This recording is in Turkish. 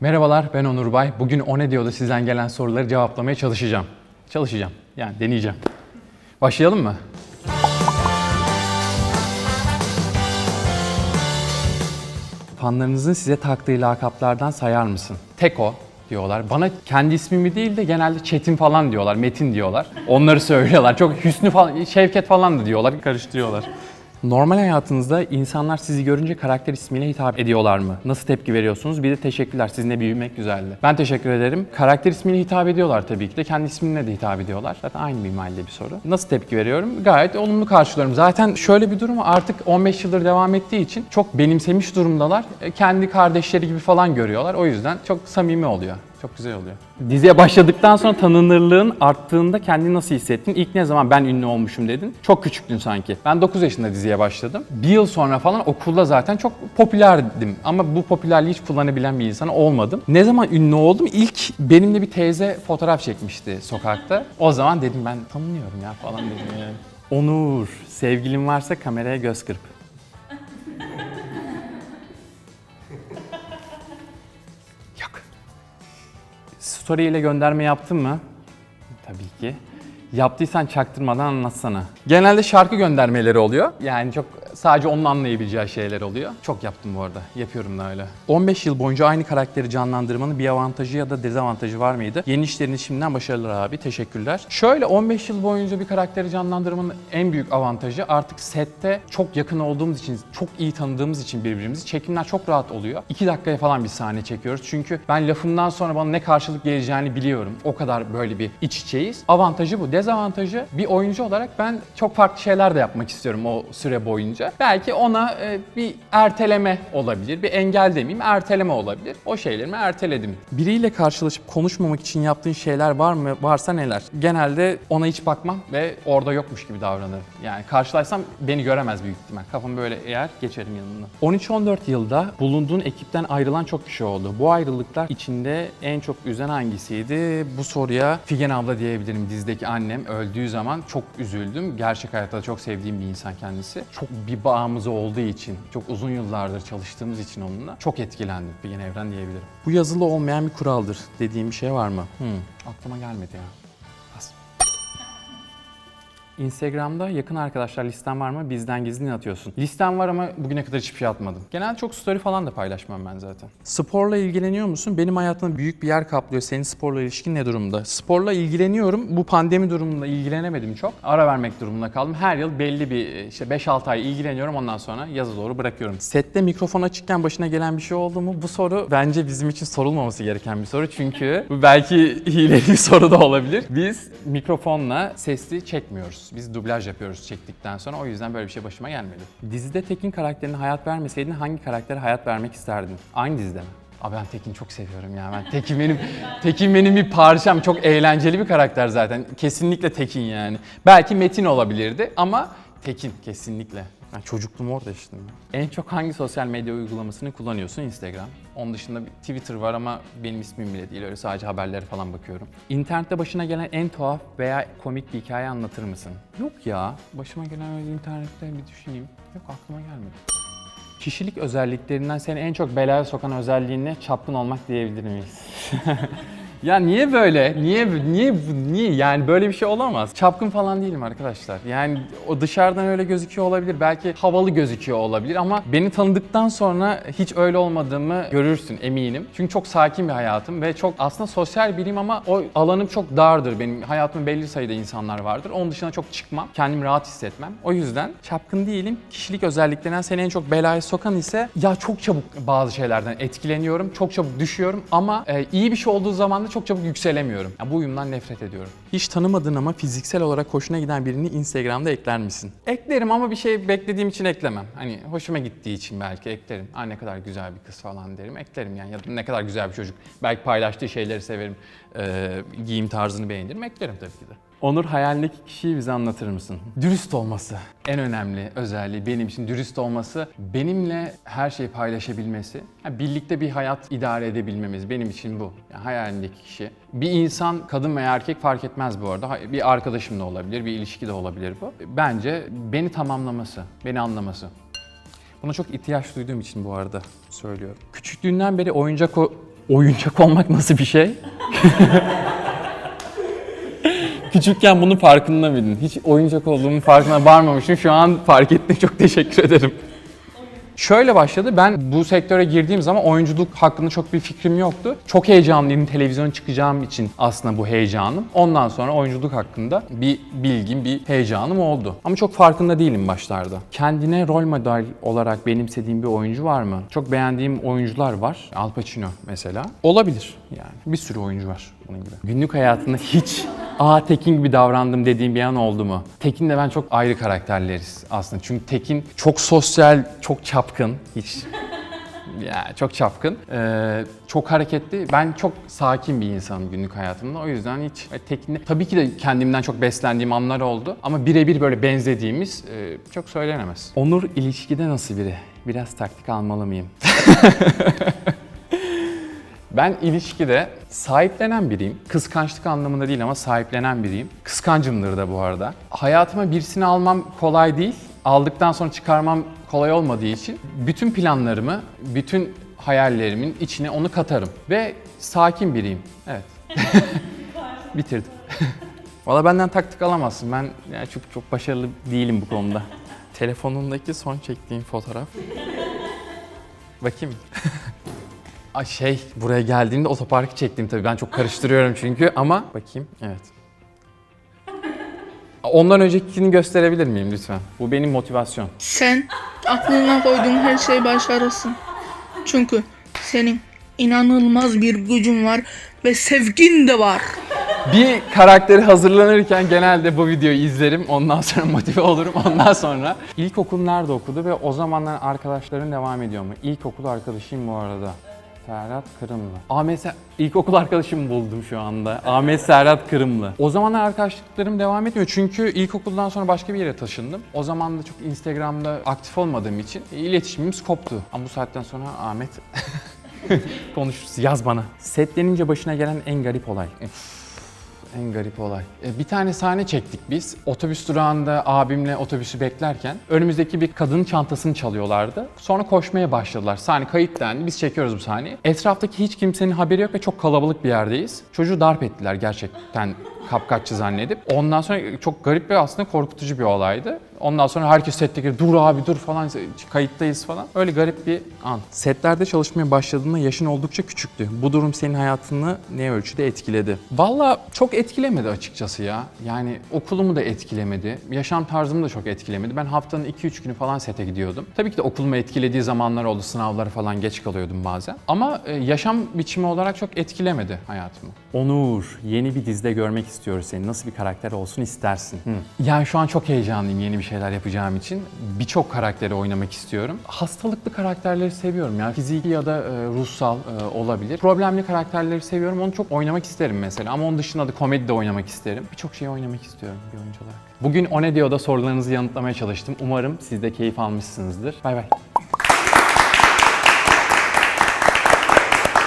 Merhabalar ben Onur Bay. Bugün O Ne Diyor'da sizden gelen soruları cevaplamaya çalışacağım. Çalışacağım. Yani deneyeceğim. Başlayalım mı? Fanlarınızın size taktığı lakaplardan sayar mısın? Teko diyorlar. Bana kendi ismimi değil de genelde Çetin falan diyorlar, Metin diyorlar. Onları söylüyorlar. Çok Hüsnü falan, Şevket falan da diyorlar, karıştırıyorlar. Normal hayatınızda insanlar sizi görünce karakter ismiyle hitap ediyorlar mı? Nasıl tepki veriyorsunuz? Bir de teşekkürler. Sizinle büyümek güzeldi. Ben teşekkür ederim. Karakter ismiyle hitap ediyorlar tabii ki de. Kendi isminle de hitap ediyorlar. Zaten aynı minvalde bir soru. Nasıl tepki veriyorum? Gayet olumlu karşılıyorum. Zaten şöyle bir durum artık 15 yıldır devam ettiği için çok benimsemiş durumdalar. E, Kendi kardeşleri gibi falan görüyorlar. O yüzden çok samimi oluyor. Çok güzel oluyor. Diziye başladıktan sonra tanınırlığın arttığında kendini nasıl hissettin? İlk ne zaman ben ünlü olmuşum dedin? Çok küçüktün sanki. Ben 9 yaşında diziye başladım. Bir yıl sonra falan okulda zaten çok popülerdim. Ama bu popülerliği hiç kullanabilen bir insan olmadım. Ne zaman ünlü oldum? İlk benimle bir teyze fotoğraf çekmişti sokakta. O zaman dedim ben tanınıyorum ya falan dedim yani. Onur, sevgilin varsa kameraya göz kırp. Story ile gönderme yaptın mı? Tabii ki. Yaptıysan çaktırmadan anlatsana. Genelde şarkı göndermeleri oluyor. Yani çok sadece onun anlayabileceği şeyler oluyor. Çok yaptım bu arada. Yapıyorum da öyle. 15 yıl boyunca aynı karakteri canlandırmanın bir avantajı ya da dezavantajı var mıydı? Yeni işleriniz şimdiden başarılar abi. Teşekkürler. Şöyle 15 yıl boyunca bir karakteri canlandırmanın en büyük avantajı artık sette çok yakın olduğumuz için, çok iyi tanıdığımız için birbirimizi çekimler çok rahat oluyor. 2 dakikaya falan bir sahne çekiyoruz. Çünkü ben lafımdan sonra bana ne karşılık geleceğini biliyorum. O kadar böyle bir iç içeyiz. Avantajı bu. Dezavantajı bir oyuncu olarak ben çok farklı şeyler de yapmak istiyorum o süre boyunca. Belki ona e, bir erteleme olabilir. Bir engel demeyeyim, erteleme olabilir. O şeylerimi erteledim. Biriyle karşılaşıp konuşmamak için yaptığın şeyler var mı? Varsa neler? Genelde ona hiç bakmam ve orada yokmuş gibi davranırım. Yani karşılaşsam beni göremez büyük ihtimal. Kafamı böyle eğer geçerim yanından. 13-14 yılda bulunduğun ekipten ayrılan çok kişi oldu. Bu ayrılıklar içinde en çok üzen hangisiydi? Bu soruya Figen abla diyebilirim dizideki annem öldüğü zaman çok üzüldüm. Gerçek hayatta çok sevdiğim bir insan kendisi. Çok bir bağımız olduğu için, çok uzun yıllardır çalıştığımız için onunla çok etkilendim Figen Evren diyebilirim. Bu yazılı olmayan bir kuraldır dediğim bir şey var mı? Hmm, aklıma gelmedi ya. Instagram'da yakın arkadaşlar listem var mı? Bizden gizli ne atıyorsun? Listem var ama bugüne kadar hiçbir şey atmadım. Genelde çok story falan da paylaşmam ben zaten. Sporla ilgileniyor musun? Benim hayatımda büyük bir yer kaplıyor. Senin sporla ilişkin ne durumda? Sporla ilgileniyorum. Bu pandemi durumunda ilgilenemedim çok. Ara vermek durumunda kaldım. Her yıl belli bir işte 5-6 ay ilgileniyorum. Ondan sonra yaza doğru bırakıyorum. Sette mikrofon açıkken başına gelen bir şey oldu mu? Bu soru bence bizim için sorulmaması gereken bir soru. Çünkü bu belki hileli bir soru da olabilir. Biz mikrofonla sesli çekmiyoruz. Biz dublaj yapıyoruz çektikten sonra. O yüzden böyle bir şey başıma gelmedi. Dizide Tekin karakterine hayat vermeseydin hangi karaktere hayat vermek isterdin? Aynı dizide mi? Abi ben Tekin'i çok seviyorum ya. Ben Tekin benim Tekin benim bir parçam. Çok eğlenceli bir karakter zaten. Kesinlikle Tekin yani. Belki Metin olabilirdi ama Tekin kesinlikle. Ben çocukluğum orada işte. En çok hangi sosyal medya uygulamasını kullanıyorsun? Instagram. Onun dışında bir Twitter var ama benim ismim bile değil. Öyle sadece haberlere falan bakıyorum. İnternette başına gelen en tuhaf veya komik bir hikaye anlatır mısın? Yok ya. Başıma gelen öyle internette bir düşüneyim. Yok aklıma gelmedi. Kişilik özelliklerinden seni en çok belaya sokan özelliğin ne? Çapkın olmak diyebilir miyiz? ya niye böyle? Niye niye niye yani böyle bir şey olamaz? Çapkın falan değilim arkadaşlar. Yani o dışarıdan öyle gözüküyor olabilir. Belki havalı gözüküyor olabilir ama beni tanıdıktan sonra hiç öyle olmadığımı görürsün eminim. Çünkü çok sakin bir hayatım ve çok aslında sosyal biriyim ama o alanım çok dardır. Benim hayatımda belli sayıda insanlar vardır. Onun dışına çok çıkmam. Kendimi rahat hissetmem. O yüzden çapkın değilim. Kişilik özelliklerinden seni en çok belaya sokan ise ya çok çabuk bazı şeylerden etkileniyorum. Çok çabuk düşüyorum ama e, iyi bir şey olduğu zaman da çok çabuk yükselemiyorum. Ya, bu uyumdan nefret ediyorum. Hiç tanımadığın ama fiziksel olarak hoşuna giden birini Instagram'da ekler misin? Eklerim ama bir şey beklediğim için eklemem. Hani hoşuma gittiği için belki eklerim. Aa ne kadar güzel bir kız falan derim. Eklerim yani ya da ne kadar güzel bir çocuk. Belki paylaştığı şeyleri severim. Ee, giyim tarzını beğenirim. Eklerim tabii ki de. Onur hayalindeki kişiyi bize anlatır mısın? Dürüst olması. En önemli özelliği benim için dürüst olması. Benimle her şeyi paylaşabilmesi. Yani birlikte bir hayat idare edebilmemiz. Benim için bu. Yani hayalindeki kişi. Bir insan, kadın veya erkek fark etmez bu arada. Bir arkadaşım da olabilir, bir ilişki de olabilir bu. Bence beni tamamlaması, beni anlaması. Buna çok ihtiyaç duyduğum için bu arada söylüyorum. Küçüklüğünden beri oyuncak o oyuncak olmak nasıl bir şey? Küçükken bunun farkında mıydın? Hiç oyuncak olduğumun farkına varmamıştım. Şu an fark ettim. Çok teşekkür ederim. Şöyle başladı. Ben bu sektöre girdiğim zaman oyunculuk hakkında çok bir fikrim yoktu. Çok heyecanlıydım televizyona çıkacağım için aslında bu heyecanım. Ondan sonra oyunculuk hakkında bir bilgim, bir heyecanım oldu. Ama çok farkında değilim başlarda. Kendine rol model olarak benimsediğim bir oyuncu var mı? Çok beğendiğim oyuncular var. Al Pacino mesela. Olabilir yani. Bir sürü oyuncu var bunun gibi. Günlük hayatında hiç Aa Tekin gibi davrandım dediğim bir an oldu mu? Tekin'le ben çok ayrı karakterleriz aslında. Çünkü Tekin çok sosyal, çok çapkın. Hiç ya çok çapkın, Ee, çok hareketli. Ben çok sakin bir insanım günlük hayatımda. O yüzden hiç e, Tekin'le tabii ki de kendimden çok beslendiğim anlar oldu. Ama birebir böyle benzediğimiz e, çok söylenemez. Onur ilişkide nasıl biri? Biraz taktik almalı mıyım? Ben ilişkide sahiplenen biriyim. Kıskançlık anlamında değil ama sahiplenen biriyim. Kıskancımdır da bu arada. Hayatıma birisini almam kolay değil. Aldıktan sonra çıkarmam kolay olmadığı için bütün planlarımı, bütün hayallerimin içine onu katarım. Ve sakin biriyim. Evet. Bitirdim. Valla benden taktik alamazsın. Ben yani çok çok başarılı değilim bu konuda. Telefonundaki son çektiğim fotoğraf. Bakayım. Ay şey buraya geldiğimde otoparkı çektim tabii. Ben çok karıştırıyorum çünkü ama bakayım. Evet. Ondan öncekini gösterebilir miyim lütfen? Bu benim motivasyon. Sen aklına koyduğun her şeyi başarırsın. Çünkü senin inanılmaz bir gücün var ve sevgin de var. Bir karakteri hazırlanırken genelde bu videoyu izlerim. Ondan sonra motive olurum. Ondan sonra ilkokul nerede okudu ve o zamanlar arkadaşların devam ediyor mu? İlkokul arkadaşıyım bu arada. Serhat Kırımlı. Ahmet Ser- ilkokul arkadaşımı buldum şu anda. Ahmet Serhat Kırımlı. O zamanlar arkadaşlıklarım devam etmiyor çünkü ilkokuldan sonra başka bir yere taşındım. O zaman da çok Instagram'da aktif olmadığım için iletişimimiz koptu. Ama bu saatten sonra Ahmet konuşuruz. Yaz bana. Set denince başına gelen en garip olay. En garip olay. E, Bir tane sahne çektik biz. Otobüs durağında abimle otobüsü beklerken önümüzdeki bir kadının çantasını çalıyorlardı. Sonra koşmaya başladılar. Sahne kayıt dendi. Biz çekiyoruz bu sahneyi. Etraftaki hiç kimsenin haberi yok ve çok kalabalık bir yerdeyiz. Çocuğu darp ettiler gerçekten kapkaççı zannedip. Ondan sonra çok garip ve aslında korkutucu bir olaydı. Ondan sonra herkes setteki dur abi dur falan kayıttayız falan. Öyle garip bir an. Setlerde çalışmaya başladığında yaşın oldukça küçüktü. Bu durum senin hayatını ne ölçüde etkiledi? Valla çok etkilemedi açıkçası ya. Yani okulumu da etkilemedi. Yaşam tarzımı da çok etkilemedi. Ben haftanın 2-3 günü falan sete gidiyordum. Tabii ki de okulumu etkilediği zamanlar oldu. Sınavlara falan geç kalıyordum bazen. Ama e, yaşam biçimi olarak çok etkilemedi hayatımı. Onur, yeni bir dizide görmek istiyoruz seni. Nasıl bir karakter olsun istersin? Yani şu an çok heyecanlıyım yeni bir şeyler yapacağım için. Birçok karakteri oynamak istiyorum. Hastalıklı karakterleri seviyorum. Yani fiziki ya da e, ruhsal e, olabilir. Problemli karakterleri seviyorum. Onu çok oynamak isterim mesela. Ama onun dışında da komedi de oynamak isterim. Birçok şey oynamak istiyorum bir oyuncu olarak. Bugün O Ne Diyor'da sorularınızı yanıtlamaya çalıştım. Umarım siz de keyif almışsınızdır. Bay bay.